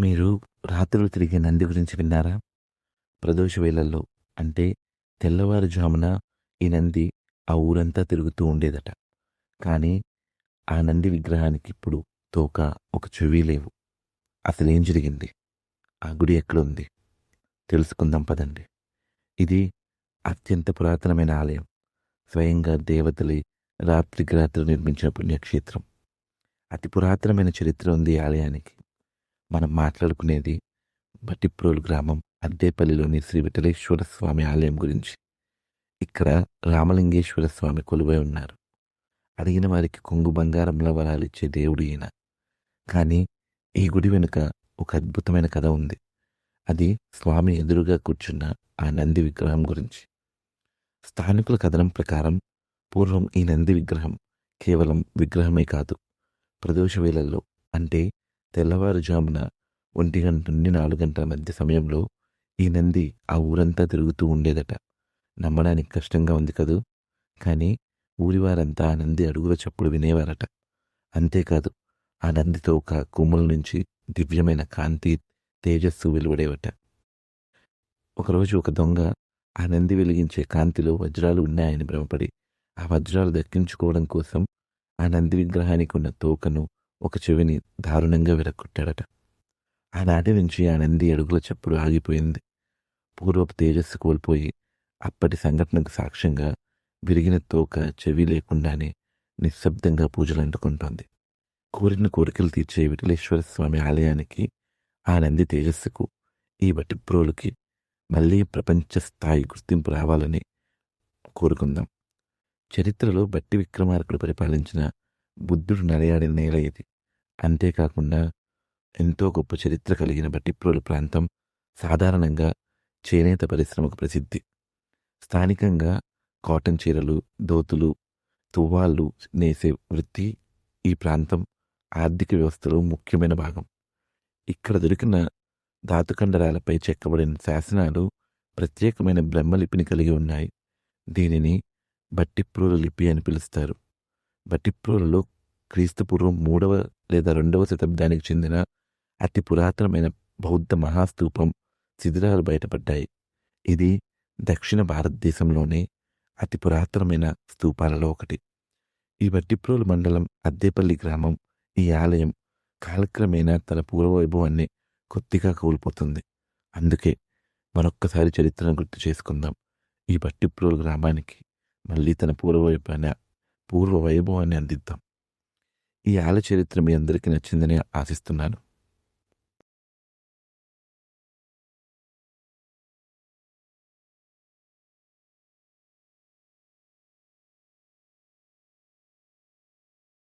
మీరు రాత్రులు తిరిగే నంది గురించి విన్నారా? ప్రదోష వేళల్లో అంటే తెల్లవారుజామున ఈ నంది ఆ ఊరంతా తిరుగుతూ ఉండేదట. కానీ ఆ నంది విగ్రహానికి ఇప్పుడు తోక ఒక చెవి లేవు. అసలేం జరిగింది? ఆ గుడి ఎక్కడుంది? తెలుసుకుందాం పదండి. ఇది అత్యంత పురాతనమైన ఆలయం. స్వయంగా దేవతలే రాత్రికి రాత్రి నిర్మించిన పుణ్యక్షేత్రం. అతి పురాతనమైన చరిత్ర ఉంది ఈ ఆలయానికి. మనం మాట్లాడుకునేది బట్టిప్రోలు గ్రామం అద్దేపల్లిలోని శ్రీ విఠలేశ్వర స్వామి ఆలయం గురించి. ఇక్కడ రామలింగేశ్వర స్వామి కొలువై ఉన్నారు. అడిగిన వారికి కొంగు బంగారంలో వరాలిచ్చే దేవుడు ఈయన. కానీ ఈ గుడి వెనుక ఒక అద్భుతమైన కథ ఉంది. అది స్వామి ఎదురుగా కూర్చున్న ఆ నంది విగ్రహం గురించి. స్థానికుల కథనం ప్రకారం పూర్వం ఈ నంది విగ్రహం కేవలం విగ్రహమే కాదు ప్రదోష వేళల్లో అంటే తెల్లవారుజామున ఒంటి గంట నుండి నాలుగు గంటల మధ్య సమయంలో ఈ నంది ఆ ఊరంతా తిరుగుతూ ఉండేదట. నమ్మడానికి కష్టంగా ఉంది కదూ? కానీ ఊరివారంతా ఆ నంది అడుగుల చప్పుడు వినేవారట. అంతేకాదు ఆ నందితో ఒక కొమ్ముల నుంచి దివ్యమైన కాంతి తేజస్సు వెలువడేవట. ఒకరోజు ఒక దొంగ ఆ నంది వెలిగించే కాంతిలో వజ్రాలు ఉన్నాయని భ్రమపడి ఆ వజ్రాలు దక్కించుకోవడం కోసం ఆ నంది విగ్రహానికి ఉన్న తోకను ఒక చెవిని దారుణంగా విరగొట్టాడట. ఆనాటి నుంచి ఆ నంది అడుగుల చప్పుడు ఆగిపోయింది. పూర్వపు తేజస్సు కోల్పోయి అప్పటి సంఘటనకు సాక్ష్యంగా విరిగిన తోక చెవి లేకుండానే నిశ్శబ్దంగా పూజలు అందుకుంటోంది. కోరిన కోరికలు తీర్చే విఠలేశ్వర స్వామి ఆలయానికి ఆ నంది తేజస్సుకు ఈ బట్టిప్రోలుకి మళ్ళీ ప్రపంచ స్థాయి గుర్తింపు రావాలని కోరుకుందాం. చరిత్రలో బట్టి విక్రమార్కుడు పరిపాలించిన బుద్ధుడు నడయాడిన నేల ఇది అంతేకాకుండా ఎంతో గొప్ప చరిత్ర కలిగిన బట్టిప్రోలు ప్రాంతం సాధారణంగా చేనేత పరిశ్రమకు ప్రసిద్ధి. స్థానికంగా కాటన్ చీరలు దోతులు తువ్వాళ్ళు నేసే వృత్తి ఈ ప్రాంతం ఆర్థిక వ్యవస్థలో ముఖ్యమైన భాగం. ఇక్కడ దొరికిన ధాతుకండరాలపై చెక్కబడిన శాసనాలు ప్రత్యేకమైన బ్రహ్మలిపిని కలిగి ఉన్నాయి. దీనిని బట్టిప్రోలు లిపి అని పిలుస్తారు. బట్టిప్రోలులో క్రీస్తుపూర్వం మూడవ లేదా రెండవ శతాబ్దానికి చెందిన అతి పురాతనమైన బౌద్ధ మహాస్తూపం శిథిరాలు బయటపడ్డాయి. ఇది దక్షిణ భారతదేశంలోనే అతి పురాతనమైన స్తూపాలలో ఒకటి. ఈ బట్టిప్రోలు మండలం అద్దేపల్లి గ్రామం ఈ ఆలయం కాలక్రమేణా తన పూర్వవైభవాన్ని కొద్దిగా కోల్పోతుంది. అందుకే మరొక్కసారి చరిత్రను గుర్తు చేసుకుందాం. ఈ బట్టిప్రోలు గ్రామానికి మళ్ళీ తన పూర్వవైభవాన్ని పూర్వ వైభవాన్ని అందిద్దాం. ఈ ఆల చరిత్ర మీ అందరికీ నచ్చిందని ఆశిస్తున్నాను.